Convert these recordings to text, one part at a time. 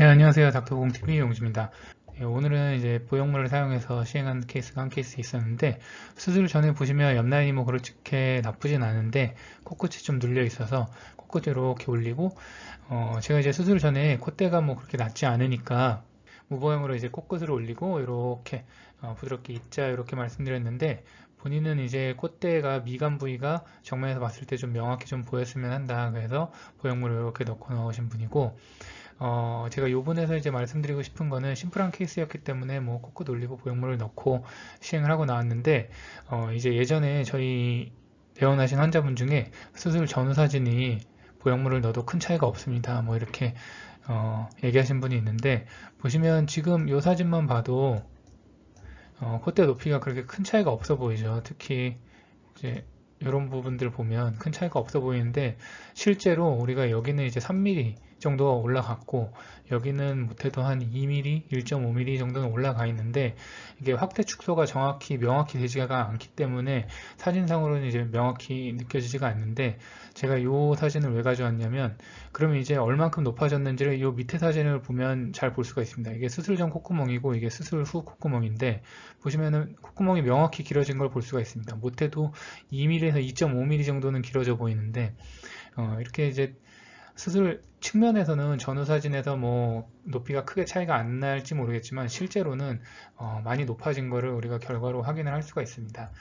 네, 안녕하세요. 닥터공TV 용주입니다. 예, 오늘은 이제 보형물을 사용해서 시행한 케이스가 한 케이스 있었는데 수술 전에 보시면 옆라인이 뭐 그렇게 나쁘진 않은데 코끝이 좀 눌려 있어서 코끝 이렇게 올리고 어 제가 이제 수술 전에 콧대가 뭐 그렇게 낮지 않으니까 무보형으로 이제 코끝을 올리고 이렇게 어 부드럽게 있자 이렇게 말씀드렸는데 본인은 이제 콧대가 미간 부위가 정면에서 봤을 때 좀 명확히 좀 보였으면 한다 그래서 보형물을 이렇게 넣고 나오신 분이고 어, 제가 요번에서 이제 말씀드리고 싶은 거는 심플한 케이스였기 때문에 뭐 코끝 올리고 보형물을 넣고 시행을 하고 나왔는데 어, 이제 예전에 저희 내원하신 환자분 중에 수술 전후 사진이 보형물을 넣어도 큰 차이가 없습니다. 뭐 이렇게 어, 얘기하신 분이 있는데 보시면 지금 이 사진만 봐도 어, 콧대 높이가 그렇게 큰 차이가 없어 보이죠. 특히 이제 이런 부분들 보면 큰 차이가 없어 보이는데 실제로 우리가 여기는 이제 3mm 정도가 올라갔고 여기는 못해도 한 2mm, 1.5mm 정도는 올라가 있는데 이게 확대 축소가 정확히 명확히 되지가 않기 때문에 사진상으로는 이제 명확히 느껴지지가 않는데 제가 이 사진을 왜 가져왔냐면 그러면 이제 얼만큼 높아졌는지를 이 밑에 사진을 보면 잘 볼 수가 있습니다. 이게 수술 전 콧구멍이고 이게 수술 후 콧구멍인데 보시면은 콧구멍이 명확히 길어진 걸 볼 수가 있습니다. 못해도 2mm에서 2.5mm 정도는 길어져 보이는데 어, 이렇게 이제 수술 측면에서는 전후 사진에서 뭐 높이가 크게 차이가 안 날지 모르겠지만 실제로는 어 많이 높아진 거를 우리가 결과로 확인을 할 수가 있습니다.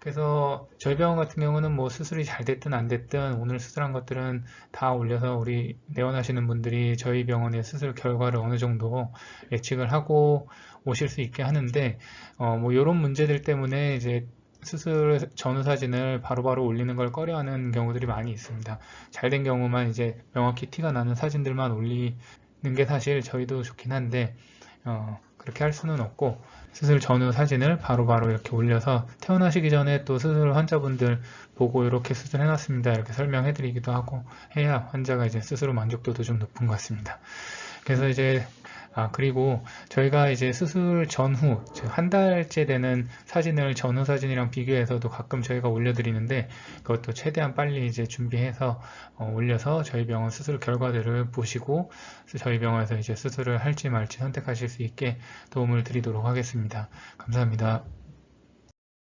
그래서 저희 병원 같은 경우는 뭐 수술이 잘 됐든 안 됐든 오늘 수술한 것들은 다 올려서 우리 내원하시는 분들이 저희 병원의 수술 결과를 어느 정도 예측을 하고 오실 수 있게 하는데 어 뭐 이런 문제들 때문에 이제 수술 전후 사진을 바로바로 바로 올리는 걸 꺼려하는 경우들이 많이 있습니다. 잘된 경우만 이제 명확히 티가 나는 사진들만 올리는 게 사실 저희도 좋긴 한데 어, 그렇게 할 수는 없고 수술 전후 사진을 바로바로 바로 이렇게 올려서 태어나시기 전에 또 수술 환자분들 보고 이렇게 수술해 놨습니다 이렇게 설명해 드리기도 하고 해야 환자가 이제 스스로 만족도도 좀 높은 것 같습니다. 그래서 이제 아 그리고 저희가 이제 수술 전후 한 달째 되는 사진을 전후 사진이랑 비교해서도 가끔 저희가 올려드리는데 그것도 최대한 빨리 이제 준비해서 어, 올려서 저희 병원 수술 결과들을 보시고 저희 병원에서 이제 수술을 할지 말지 선택하실 수 있게 도움을 드리도록 하겠습니다. 감사합니다.